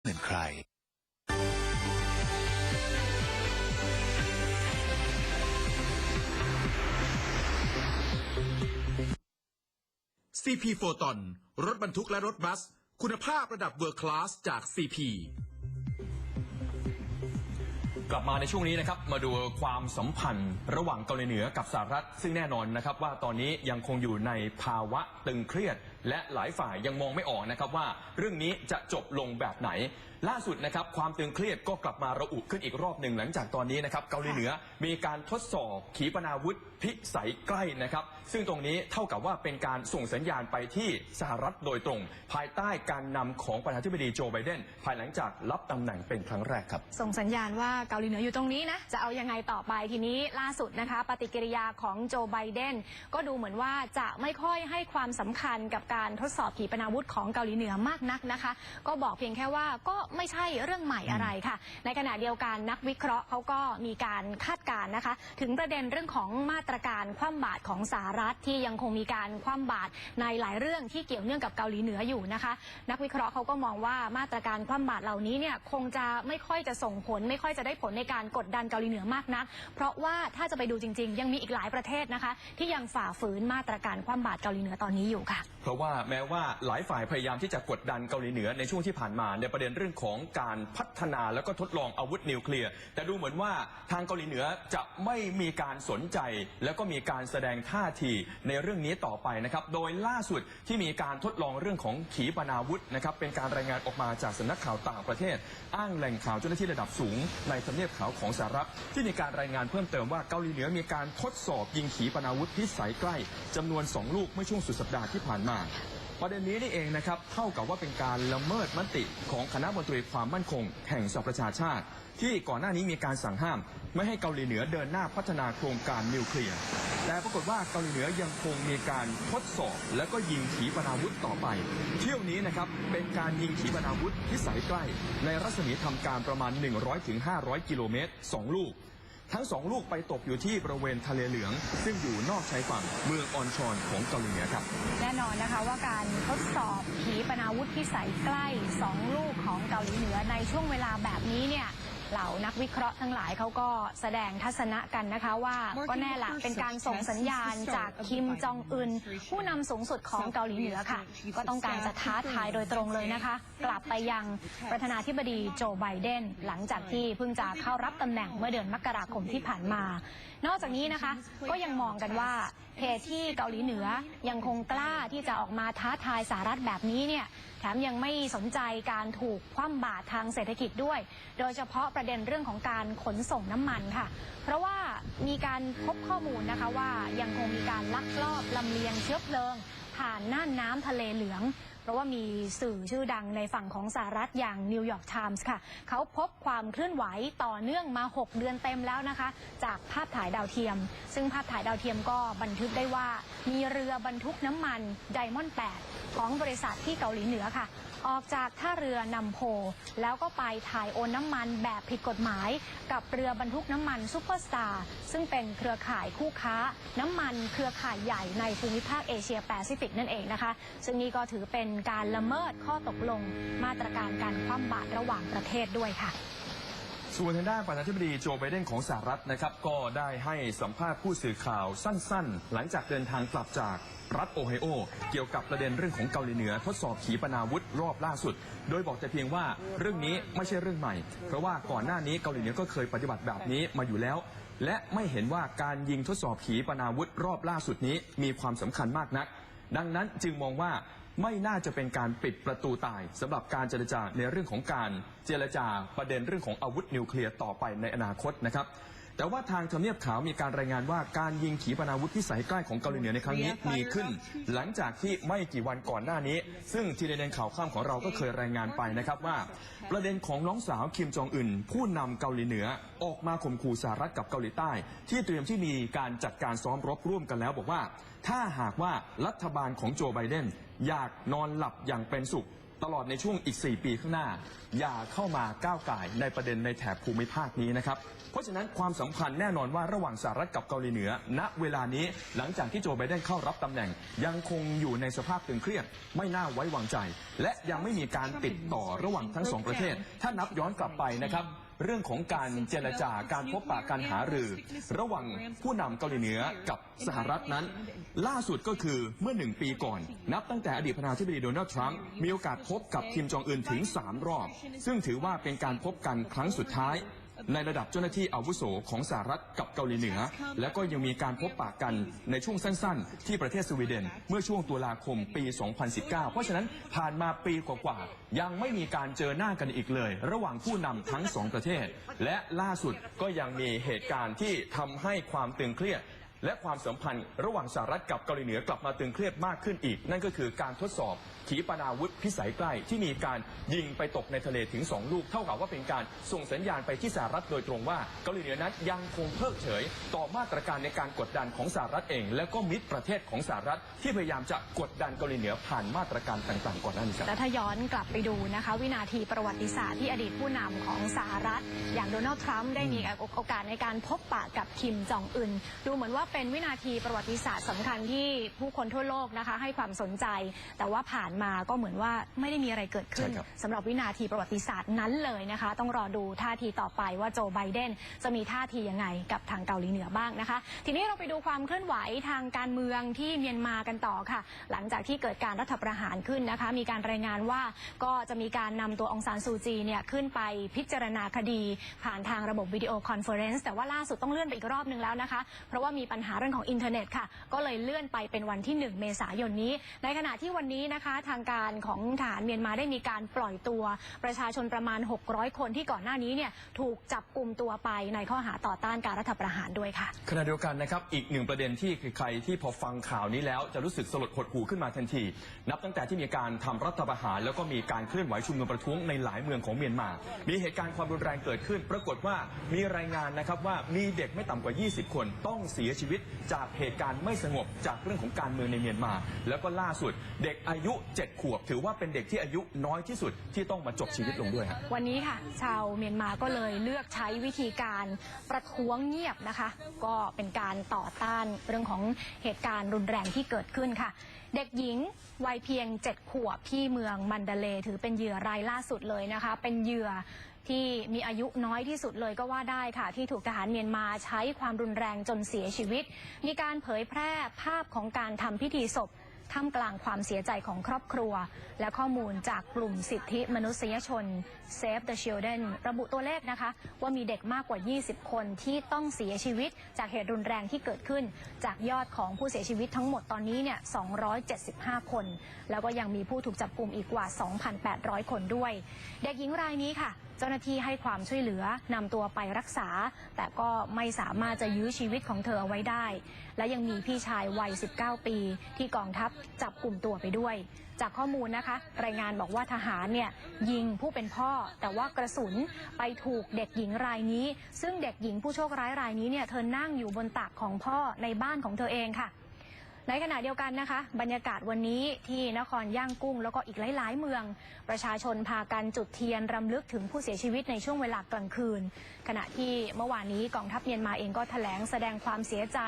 เหมือนใคร CP โฟตอนรถบรรทุกและรถบัส คุณภาพระดับเวอร์คลาสจาก CP กลับมาในช่วงนี้นะครับมาดูความสัมพันธ์ระหว่างเกาหลีเหนือกับสหรัฐ ซึ่งแน่นอนนะครับว่าตอนนี้ยังคงอยู่ในภาวะตึงเครียด และหลายฝ่ายยังมองไม่ออกนะครับว่า เรื่องนี้จะจบลงแบบไหน ล่าสุดนะครับความตึงเครียดก็กลับมาระอุขึ้นอีกรอบหนึ่งหลังจากตอนนี้นะครับเกาหลีเหนือมีการทดสอบขีปนาวุธพิสัยใกล้นะครับ ซึ่งตรงนี้เท่ากับว่าเป็นการส่งสัญญาณไปที่สหรัฐโดยตรง ภายใต้การนำของประธานาธิบดีโจไบเดนภายหลังจากรับตำแหน่งเป็นครั้งแรกครับ ส่งสัญญาณว่าเกาหลีเหนืออยู่ตรงนี้นะจะเอายังไงต่อไปทีนี้ล่าสุดนะคะ ปฏิกิริยาของโจไบเดนก็ดูเหมือนว่าจะไม่ค่อยให้ความสำคัญกับการทดสอบขีปนาวุธของเกาหลีเหนือมากนักนะคะ ก็บอกเพียงแค่ว่าก็ไม่ใช่เรื่องใหม่อะไรค่ะ ในขณะเดียวกันนักวิเคราะห์เขาก็มีการคาดการณ์นะคะ ถึงประเด็นเรื่องของมาตรการคว่ำบาตรของสหรัฐที่ยังคงมีการคว่ำบาตรในหลายเรื่องที่เกี่ยวเนื่องกับเกาหลีเหนืออยู่นะคะ นักวิเคราะห์เขาก็มองว่ามาตรการคว่ำบาตรเหล่านี้เนี่ยคงจะไม่ค่อยจะส่งผล ไม่ค่อยจะได้ผลในการกดดันเกาหลีเหนือมากนัก เพราะว่าถ้าจะไปดูจริง ๆ ยังมีอีกหลายประเทศนะคะ ที่ยังฝ่าฝืนมาตรการคว่ำบาตรเกาหลีเหนือตอนนี้อยู่ค่ะเพราะว่าแม้ว่าหลายฝ่ายพยายามที่จะกดดันเกาหลีเหนือในช่วงที่ผ่านมาในประเด็นเรื่องของการพัฒนาแล้วก็ทดลองอาวุธนิวเคลียร์ แต่ดูเหมือนว่าทางเกาหลีเหนือจะไม่มีการสนใจ แล้วก็มีการแสดงท่าทีในเรื่องนี้ต่อไปนะครับ โดยล่าสุดที่มีการทดลองเรื่องของขีปนาวุธนะครับเป็นการรายงานออกมาจากสำนักข่าวต่างประเทศ อ้างแหล่งข่าวเจ้าหน้าที่ระดับสูง ในทำเนียบขาวของสหรัฐที่มีการรายงานเพิ่มเติมว่าเกาหลีเหนือมีการทดสอบยิงขีปนาวุธพิสัยใกล้จำนวนสองลูกเมื่อช่วงสุดสัปดาห์ที่ผ่านมาประเด็นนี้นี่เองนะครับเท่ากับว่าเป็นการละเมิดมติของคณะมนตรีความมั่นคง แห่งสหประชาชาติ ที่ก่อนหน้านี้มีการสั่งห้าม ไม่ให้เกาหลีเหนือเดินหน้าพัฒนาโครงการนิวเคลียร์แต่ปรากฏว่าเกาหลีเหนือยังคงมีการทดสอบ แล้วก็ยิงขีปนาวุธต่อไป เที่ยวนี้นะครับเป็นการยิงขีปนาวุธพิสัยใกล้ ในรัศมีทำการประมาณ 100-500 กิโลเมตร 2 ลูก ทั้งสองลูกไปตกอยู่ที่บริเวณทะเลเหลือง ซึ่งอยู่นอกชายฝั่งเมืองออนชอนของเกาหลีเหนือครับ แน่นอนนะคะว่าการทดสอบขีปนาวุธพิสัยใกล้ 2 ลูกของเกาหลีเหนือในช่วงเวลาแบบนี้เนี่ย เหล่านักวิเคราะห์ทั้งหลายเขาก็แสดงทัศนะกันนะคะว่าก็แน่ละเป็นการส่งสัญญาณจากคิมจองอึนผู้นำสูงสุดของเกาหลีเหนือค่ะ ก็ต้องการจะท้าทายโดยตรงเลยนะคะ กลับไปยังประธานาธิบดีโจไบเดนหลังจากที่เพิ่งจะเข้ารับตำแหน่งเมื่อเดือนมกราคมที่ผ่านมา นอกจากนี้นะคะก็ยังมองกันว่าเหตุที่เกาหลีเหนือยังคงกล้าที่จะออกมาท้าทายสหรัฐแบบนี้เนี่ยแถมยังไม่สนใจการถูกคว่ำบาตรทางเศรษฐกิจด้วย โดยเฉพาะประเด็นเรื่องของการขนส่งน้ำมันค่ะ เพราะว่ามีการพบข้อมูลนะคะว่ายังคงมีการลักลอบลำเลียงเชื้อเพลิง ผ่านน่านน้ำทะเลเหลือง เพราะว่ามีสื่อชื่อดังในฝั่งของสหรัฐอย่างนิวยอร์กไทมส์ค่ะ เขาพบความเคลื่อนไหวต่อเนื่องมา 6 เดือนเต็มแล้วนะคะ จากภาพถ่ายดาวเทียม ซึ่งภาพถ่ายดาวเทียมก็บันทึกได้ว่า มีเรือบรรทุกน้ำมันไดมอนด์8ของบริษัทที่เกาหลีเหนือค่ะออกจากท่าเรือนำโพ แล้วก็ไปถ่ายโอนน้ำมันแบบผิดกฎหมาย กับเรือบรรทุกน้ำมันซูเปอร์สตาร์ซึ่งเป็นเครือข่ายคู่ค้า น้ำมันเครือข่ายใหญ่ในภูมิภาคเอเชียแปซิฟิกนั่นเองนะคะ ซึ่งนี่ก็ถือเป็นการละเมิดข้อตกลง มาตรการการคว่ำบาตรระหว่างประเทศด้วยค่ะ ส่วนทางด้านประธานาธิบดีโจไบเดนของสหรัฐนะครับ ก็ได้ให้สัมภาษณ์ผู้สื่อข่าวสั้นๆ หลังจากเดินทางกลับจากรัฐโอไฮโอ เกี่ยวกับประเด็นเรื่องของเกาหลีเหนือ ทดสอบขีปนาวุธรอบล่าสุด โดยบอกแต่เพียงว่าเรื่องนี้ไม่ใช่เรื่องใหม่ เพราะว่าก่อนหน้านี้เกาหลีเหนือก็เคยปฏิบัติแบบนี้มาอยู่แล้ว และไม่เห็นว่าการยิงทดสอบขีปนาวุธรอบล่าสุดนี้มีความสำคัญมากนัก ดังนั้นจึงมองว่า ไม่น่าจะเป็นการปิดประตูตายสำหรับการเจรจาในเรื่องของการเจรจาประเด็นเรื่องของอาวุธนิวเคลียร์ต่อไปในอนาคตนะครับ แต่ว่าทางทำเนียบขาวมีการรายงานว่าการยิงขีปนาวุธพิสัยใกล้ของเกาหลีเหนือในครั้งนี้มีขึ้น หลังจากที่ไม่กี่วันก่อนหน้านี้ ซึ่งทีเดนข่าวข้ามของเราก็เคยรายงานไปนะครับว่า ประเด็นของน้องสาวคิมจองอึนผู้นำเกาหลีเหนือออกมาข่มขู่สหรัฐกับเกาหลีใต้ ที่เตรียมที่มีการจัดการซ้อมรบร่วมกันแล้วบอกว่า ถ้าหากว่ารัฐบาลของโจไบเดนอยากนอนหลับอย่างเป็นสุข ตลอดในช่วงอีก 4 ปีข้างหน้า อย่าเข้ามาก้าวไก่ายในประเด็นในแถบภูมิภาคนี้นะครับ เพราะฉะนั้นความสัมพันธ์แน่นอนว่าระหว่างสหรัฐกับเกาหลีเหนือ ณเวลานี้หลังจากที่โจไบเดนเข้ารับตำแหน่ง ยังคงอยู่ในสภาพตึงเครียดไม่น่าไว้วางใจ และยังไม่มีการติดต่อระหว่างทั้งสองประเทศ ถ้านับย้อนกลับไปนะครับ เรื่องของการเจรจาการพบปะการหารือ ระหว่างผู้นำเกาหลีเหนือกับสหรัฐนั้น ล่าสุดก็คือเมื่อหนึ่งปีก่อน นับตั้งแต่อดีตประธานาธิบดีโดนัลด์ทรัมป์มีโอกาสพบกับคิมจองอึนถึง 3 รอบ ซึ่งถือว่าเป็นการพบกันครั้งสุดท้าย ในระดับเจ้าหน้าที่อาวุโสของสหรัฐกับเกาหลีเหนือ และก็ยังมีการพบปะกันในช่วงสั้นๆ ที่ประเทศสวีเดน เมื่อช่วงตุลาคมปี 2019 เพราะฉะนั้นผ่านมาปีกว่าๆยังไม่มีการเจอหน้ากันอีกเลย ระหว่างผู้นำทั้งสองประเทศ และล่าสุดก็ยังมีเหตุการณ์ที่ทำให้ความตึงเครียด และความสัมพันธ์ระหว่างสหรัฐกับเกาหลีเหนือกลับมาตึงเครียดมากขึ้นอีก นั่นก็คือการทดสอบขีปนาวุธพิสัยใกล้ที่มีการยิงไปตกในทะเลถึง 2 ลูก เท่ากับว่าเป็นการส่งสัญญาณไปที่สหรัฐโดยตรงว่าเกาหลีเหนือนั้นยังคงเพิกเฉย ต่อมาตรการในการกดดันของสหรัฐเอง และก็มิตรประเทศของสหรัฐที่พยายามจะกดดันเกาหลีเหนือผ่านมาตรการต่างๆก่อนหน้านี้ครับและถ้าย้อนกลับไปดูนะคะ วินาทีประวัติศาสตร์ที่อดีตผู้นำของสหรัฐ อย่างโดนัลด์ทรัมป์ได้มีโอกาสในการพบปะกับคิมจองอึนดูเหมือนว่าเป็นวินาทีประวัติศาสตร์สำคัญที่ผู้คนทั่วโลกนะคะ ให้ความสนใจ แต่ว่าผ่านมาก็เหมือนว่าไม่ได้มีอะไรเกิดขึ้นใช่ครับ สำหรับวินาทีประวัติศาสตร์นั้นเลยนะคะ ต้องรอดูท่าทีต่อไปว่าโจไบเดนจะมีท่าทียังไงกับทางเกาหลีเหนือบ้างนะคะ ทีนี้เราไปดูความเคลื่อนไหวทางการเมืองที่เมียนมากันต่อค่ะ หลังจากที่เกิดการรัฐประหารขึ้นนะคะ มีการรายงานว่าก็จะมีการนำตัวองซานซูจีเนี่ยขึ้นไปพิจารณาคดี ผ่านทางระบบวิดีโอคอนเฟอเรนซ์แต่ว่าล่าสุดต้องเลื่อนไปอีกรอบนึงแล้วนะคะ เพราะว่ามีปัญหาเรื่องของอินเทอร์เน็ตค่ะ ก็เลยเลื่อนไปเป็นวันที่ 1 เมษายนนี้ ในขณะที่วันนี้นะคะทางการของทหารเมียนมาได้มีการปล่อยตัว ประชาชนประมาณ 600 คนที่ก่อนหน้านี้เนี่ยถูกจับกลุ่มตัวไปในข้อหาต่อต้านการรัฐประหารด้วยค่ะขณะเดียวกันนะครับอีกหนึ่งประเด็นที่ใครที่พอฟังข่าวนี้แล้วจะรู้สึกสลดหดหู่ขึ้นมาทันที นับตั้งแต่ที่มีการทำรัฐประหาร แล้วก็มีการเคลื่อนไหวชุมนุมประท้วงในหลายเมืองของเมียนมา มีเหตุการณ์ความรุนแรงเกิดขึ้น ปรากฏว่ามีรายงานนะครับว่ามีเด็กไม่ต่ำกว่า 20 คนต้องเสียชีวิตจากเหตุการณ์ไม่สงบจากเรื่องของการเมืองในเมียนมา แล้วก็ล่าสุด เด็กอายุ 7 ขวบ ถือว่าเป็นเด็กที่อายุน้อยที่สุดที่ต้องมาจบชีวิตลงด้วยครับวันนี้ค่ะ ชาวเมียนมาก็เลยเลือกใช้วิธีการประท้วงเงียบนะคะ ก็เป็นการต่อต้านเรื่องของเหตุการณ์รุนแรงที่เกิดขึ้นค่ะ เด็กหญิงวัยเพียง 7 ขวบที่เมืองมันดาเล ถือเป็นเหยื่อรายล่าสุดเลยนะคะ เป็นเหยื่อ ที่มีอายุน้อยที่สุดเลยก็ว่าได้ค่ะ ที่ถูกทหารเมียนมาใช้ความรุนแรงจนเสียชีวิต มีการเผยแพร่ภาพของการทำพิธีศพท่ามกลางความเสียใจของครอบครัว และข้อมูลจากกลุ่มสิทธิมนุษยชน Save the Children ระบุตัวเลขนะคะ ว่ามีเด็กมากกว่า 20 คนที่ต้องเสียชีวิต จากเหตุรุนแรงที่เกิดขึ้น จากยอดของผู้เสียชีวิตทั้งหมดตอนนี้เนี่ย 275 คน แล้วก็ยังมีผู้ถูกจับกลุ่มอีกกว่า 2,800 คนด้วย เด็กหญิงรายนี้ค่ะ เจ้าหน้าที่ให้ความช่วยเหลือนำตัวไปรักษา แต่ก็ไม่สามารถจะยื้อชีวิตของเธอเอาไว้ได้ และยังมีพี่ชายวัย 19 ปี ที่กองทัพจับกลุ่มตัวไปด้วย จากข้อมูลนะคะ รายงานบอกว่าทหารเนี่ยยิงผู้เป็นพ่อ แต่ว่ากระสุนไปถูกเด็กหญิงรายนี้ ซึ่งเด็กหญิงผู้โชคร้ายรายนี้เนี่ยเธอนั่งอยู่บนตักของพ่อในบ้านของเธอเองค่ะ ในขณะเดียวกันนะคะ บรรยากาศวันนี้ที่นครย่างกุ้ง แล้วก็อีกหลาย ๆ เมือง ประชาชนพากันจุดเทียนรำลึกถึงผู้เสียชีวิตในช่วงเวลากลางคืน ขณะที่เมื่อวานนี้กองทัพเมียนมาเองก็แถลงแสดงความเสียใจ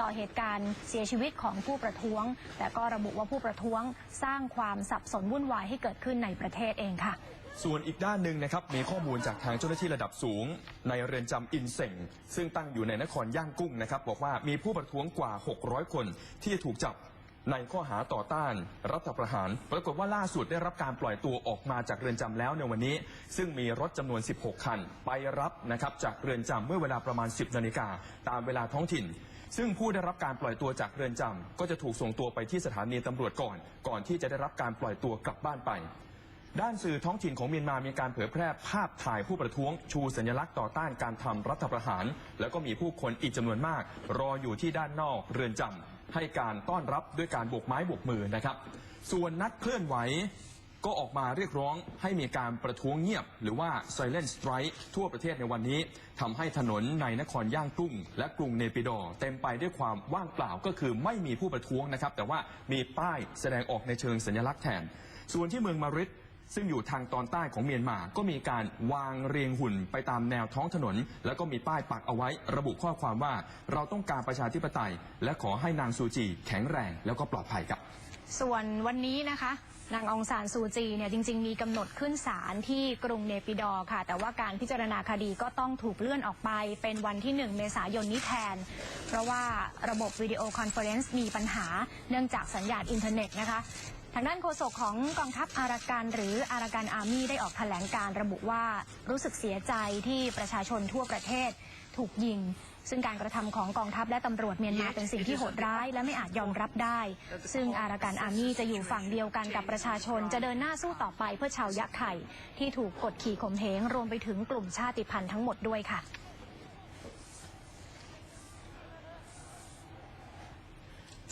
ต่อเหตุการณ์เสียชีวิตของผู้ประท้วง แต่ก็ระบุว่าผู้ประท้วงสร้างความสับสนวุ่นวายให้เกิดขึ้นในประเทศเองค่ะ ส่วนอีกด้านหนึ่งนะครับมีข้อมูลจากทางเจ้าหน้าที่ระดับสูง ในเรือนจำอินเซงซึ่งตั้งอยู่ในนครย่างกุ้งนะครับ บอกว่ามีผู้ประท้วงกว่า 600 คนที่ถูกจับในข้อหาต่อต้าน รัฐประหาร ปรากฏว่าล่าสุดได้รับการปล่อยตัวออกมาจากเรือนจำแล้วในวันนี้ ซึ่งมีรถจำนวน 16 คัน ไปรับนะครับจากเรือนจำเมื่อเวลาประมาณ 10นาฬิกาตามเวลาท้องถิ่น ซึ่งผู้ได้รับการปล่อยตัวจากเรือนจำก็จะถูกส่งตัวไปที่สถานีตำรวจก่อน ก่อนที่จะได้รับการปล่อยตัวกลับบ้านไป ด้านสื่อท้องถิ่นของเมียนมามีการเผยแพร่ภาพถ่ายผู้ประท้วง ชูสัญลักษณ์ต่อต้านการทำรัฐประหาร แล้วก็มีผู้คนอีกจำนวนมาก รออยู่ที่ด้านนอกเรือนจำให้การต้อนรับด้วยการโบกไม้โบกมือนะครับ ส่วนนัดเคลื่อนไหวก็ออกมาเรียกร้องให้มีการประท้วงเงียบ หรือว่า silent strike ทั่วประเทศในวันนี้ทำให้ถนนในนครย่างกุ้ง และกรุงเนปิดอเต็มไปด้วยความว่างเปล่าก็คือไม่มีผู้ประท้วงนะครับ แต่ว่ามีป้ายแสดงออกในเชิงสัญลักษณ์แทน ส่วนที่เมืองมาริด ซึ่งอยู่ทางตอนใต้ของเมียนมา ก็มีการวางเรียงหุ่นไปตามแนวท้องถนน แล้วก็มีป้ายปักเอาไว้ ระบุข้อความว่าเราต้องการประชาธิปไตย และขอให้นางซูจีแข็งแรงแล้วก็ปลอดภัยครับส่วนวันนี้นะคะนางองซานซูจีเนี่ยจริง ๆ มีกำหนดขึ้นศาลที่กรุงเนปิดอค่ะ แต่ว่าการพิจารณาคดีก็ต้องถูกเลื่อนออกไป เป็นวันที่ 1 เมษายนนี้แทน เพราะว่าระบบวิดีโอคอนเฟอเรนซ์มีปัญหาเนื่องจากสัญญาณอินเทอร์เน็ตนะคะ ทางด้านโฆษกของกองทัพอารากันหรืออารากันอาร์มี่ได้ออกแถลงการระบุว่ารู้สึกเสียใจที่ประชาชนทั่วประเทศถูกยิง ซึ่งการกระทำของกองทัพและตำรวจเมียนมาเป็นสิ่งที่โหดร้าย และไม่อาจยอมรับได้ ซึ่งอารากันอาร์มี่จะอยู่ฝั่งเดียวกันกับประชาชน จะเดินหน้าสู้ต่อไปเพื่อชาวยะไข่ที่ถูกกดขี่ข่มเหงรวมไปถึงกลุ่มชาติพันธุ์ทั้งหมดด้วยค่ะ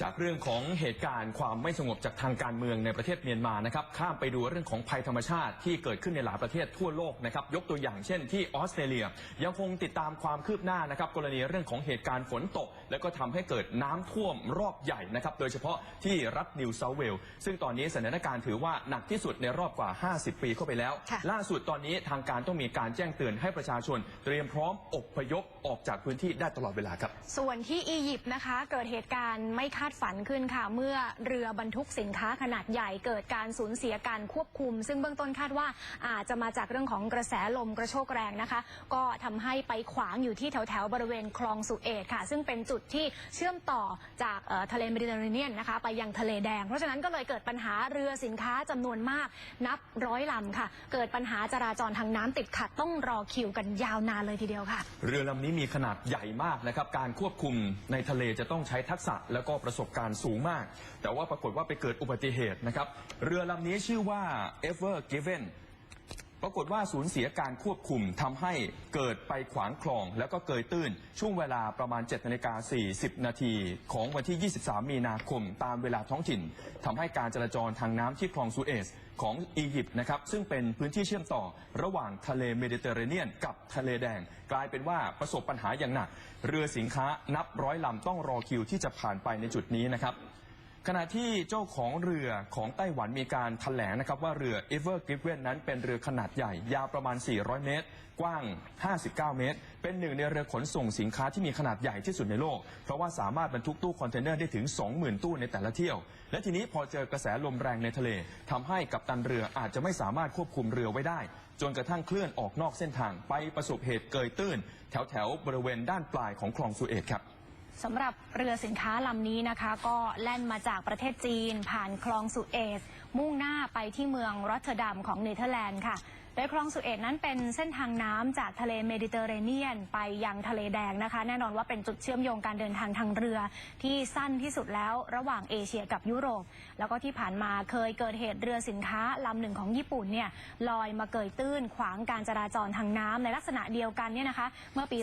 จากเรื่องของเหตุการณ์ความไม่สงบจากทางการเมืองในประเทศเมียนมานะครับข้ามไปดูเรื่องของภัยธรรมชาติที่เกิดขึ้นในหลายประเทศทั่วโลกนะครับยกตัวอย่างเช่นที่ออสเตรเลีย ยังคงติดตามความคืบหน้านะครับกรณีเรื่องของเหตุการณ์ฝนตก แล้วก็ทำให้เกิดน้ำท่วมรอบใหญ่นะครับโดยเฉพาะที่รัฐนิวเซาท์เวลส์ซึ่งตอนนี้สถานการณ์ถือว่าหนักที่สุดในรอบกว่า 50 ปีเข้าไปแล้วค่ะล่าสุดตอนนี้ทางการต้องมีการแจ้งเตือนให้ประชาชน เตรียมพร้อมอพยพออกจากพื้นที่ได้ตลอดเวลาครับส่วนที่อียิปต์นะคะเกิดเหตุการณ์ไม่คาดดฝันขึ้นค่ะ เมื่อเรือบรรทุกสินค้าขนาดใหญ่เกิดการสูญเสียการควบคุม ซึ่งเบื้องต้นคาดว่าอาจจะมาจากเรื่องของกระแสลมกระโชกแรงนะคะ ก็ทำให้ไปขวางอยู่ที่แถวแถวๆบริเวณคลองสุเอตค่ะ ซึ่งเป็นจุดที่เชื่อมต่อจากทะเลเมดิเตอร์เรเนียนนะคะ ไปยังทะเลแดง เพราะฉะนั้นก็เลยเกิดปัญหาเรือสินค้าจำนวนมากนับร้อยลำค่ะ เกิดปัญหาจราจรทางน้ำติดขัดต้องรอคิวกันยาวนานเลยทีเดียวค่ะ เรือลำนี้มีขนาดใหญ่มากนะครับการควบคุมในทะเลจะต้องใช้ทักษะแล้วก็ประสสบการณ์สูงมาก แต่ว่าปรากฏว่าไปเกิดอุบัติเหตุนะครับ เรือลำนี้ชื่อว่า Ever Given ปรากฏว่าสูญเสียการควบคุมทำให้เกิดไปขวางคลอง แล้วก็เกยตื้น ช่วงเวลาประมาณ7นาฬิกา40 นาทีของวันที่ 23 มีนาคมตามเวลาท้องถิ่นทำให้การจราจรทางน้ำที่คลองสุเอซของอียิปต์นะครับซึ่งเป็นพื้นที่เชื่อมต่อระหว่างทะเลเมดิเตอร์เรเนียนกับทะเลแดง กลายเป็นว่าประสบปัญหาอย่างหนัก เรือสินค้านับร้อยลำต้องรอคิวที่จะผ่านไปในจุดนี้นะครับ ขณะที่เจ้าของเรือของไต้หวันมีการแถลงนะครับว่าเรือ Ever Given นั้นเป็นเรือขนาดใหญ่ ยาวประมาณ 400 เมตร กว้าง 59 เมตร เป็นหนึ่งในเรือขนส่งสินค้าที่มีขนาดใหญ่ที่สุดในโลก เพราะว่าสามารถบรรทุกตู้คอนเทนเนอร์ได้ถึง 20,000 ตู้ในแต่ละเที่ยว และทีนี้พอเจอกระแสลมแรงในทะเลทำให้กัปตันเรืออาจจะไม่สามารถควบคุมเรือไว้ได้ จนกระทั่งเคลื่อนออกนอกเส้นทางไปประสบเหตุเกยตื้น แถวแถวๆบริเวณด้านปลายของคลองสุเอตครับ สำหรับเรือสินค้าลำนี้นะคะ ก็แล่นมาจากประเทศจีน ผ่านคลองสุเอซมุ่งหน้าไปที่เมืองรอตเทอร์ดัมของเนเธอร์แลนด์ค่ะ ดยคลองสุเอซนั้นเป็นเส้นทางน้ำจากทะเลเมดิเตอร์เรเนียน ไปยังทะเลแดงนะคะ แน่นอนว่าเป็นจุดเชื่อมโยงการเดินทางทางเรือ ที่สั้นที่สุดแล้วระหว่างเอเชียกับยุโรป แล้วก็ที่ผ่านมาเคยเกิดเหตุเรือสินค้าลำหนึ่งของญี่ปุ่นเนี่ยลอยมาเกยตื้น ขวางการจราจรทางน้ำในลักษณะเดียวกันเนี่ยนะคะ เมื่อปี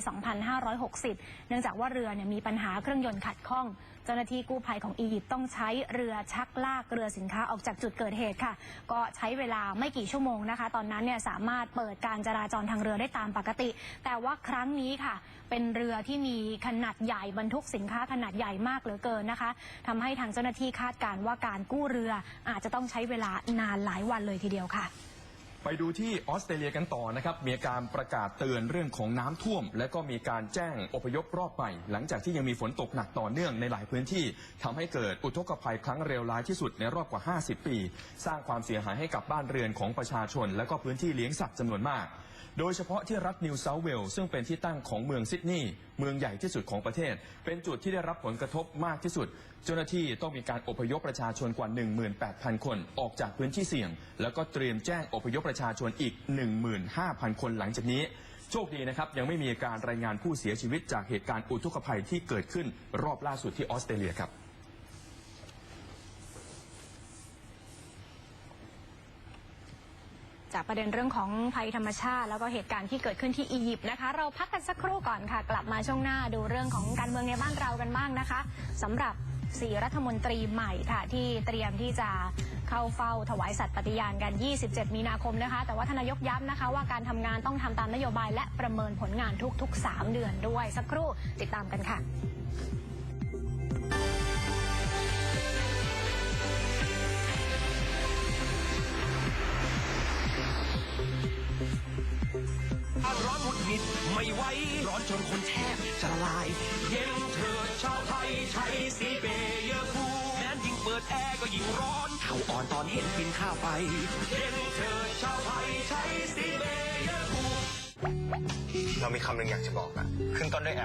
2560 เนื่องจากว่าเรือเนี่ยมีปัญหาเครื่องยนต์ขัดข้อง เจ้าหน้าที่กู้ภัยของอียิปต์ต้องใช้เรือชักลากเรือสินค้าออกจากจุดเกิดเหตุค่ะ ก็ใช้เวลาไม่กี่ชั่วโมงนะคะ ตอนนั้นเนี่ยสามารถเปิดการจราจรทางเรือได้ตามปกติ แต่ว่าครั้งนี้ค่ะ เป็นเรือที่มีขนาดใหญ่บรรทุกสินค้าขนาดใหญ่มากเหลือเกินนะคะทำให้ทางเจ้าหน้าที่คาดการณ์ว่าการกู้เรืออาจจะต้องใช้เวลานานหลายวันเลยทีเดียวค่ะ ไปดูที่ออสเตรเลียกันต่อนะครับมีการประกาศเตือนเรื่องของน้ำท่วม และก็มีการแจ้งอพยพรอบใหม่ หลังจากที่ยังมีฝนตกหนักต่อเนื่องในหลายพื้นที่ทำให้เกิดอุทกภัยครั้งเร็วร้ายที่สุดในรอบกว่า 50 ปี สร้างความเสียหายให้กับบ้านเรือนของประชาชน และก็พื้นที่เลี้ยงสัตว์จำนวนมาก โดยเฉพาะที่รัฐนิวเซาเวลส์ซึ่งเป็นที่ตั้งของเมืองซิดนีย์เมืองใหญ่ที่สุดของประเทศ เป็นจุดที่ได้รับผลกระทบมากที่สุด เจ้าหน้าที่ต้องมีการอพยพประชาชนกว่า 18,000 คน ออกจากพื้นที่เสี่ยง แล้วก็เตรียมแจ้งอพยพประชาชนอีก 15,000 คนหลังจากนี้ โชคดีนะครับ ยังไม่มีการรายงานผู้เสียชีวิตจากเหตุการณ์อุทกภัยที่เกิดขึ้นรอบล่าสุดที่ออสเตรเลียครับจากประเด็นเรื่องของภัยธรรมชาติ แล้วก็เหตุการณ์ที่เกิดขึ้นที่อียิปต์นะคะ เราพักกันสักครู่ก่อนค่ะ กลับมาช่วงหน้าดูเรื่องของการเมืองในบ้านเรากันบ้างนะคะสำหรับ 4 รัฐมนตรีใหม่ค่ะที่เตรียมที่จะเข้าเฝ้าถวายสัตย์ปฏิญาณกัน 27 มีนาคมนะคะ แต่ว่าทนายกย้ำนะคะว่าการทำงานต้องทำตามนโยบาย และประเมินผลงานทุก ๆ 3 เดือนด้วย สักครู่ติดตามกันค่ะร้อนหุดหิดไม่ไหวร้อนจนคนแทบจะลาย เย็น เถิดชาวไทยใช้สีเบเยอร์คูแม้นยิ่งเปิดแอร์ก็ยิ่งร้อนเข่าอ่อนตอนเห็นบินข้าไปเย็นเถิดชาวไทยใช้สีเบเยอร์คูเรามีคำหนึ่งอยากจะบอกนะขึ้นต้นด้วย L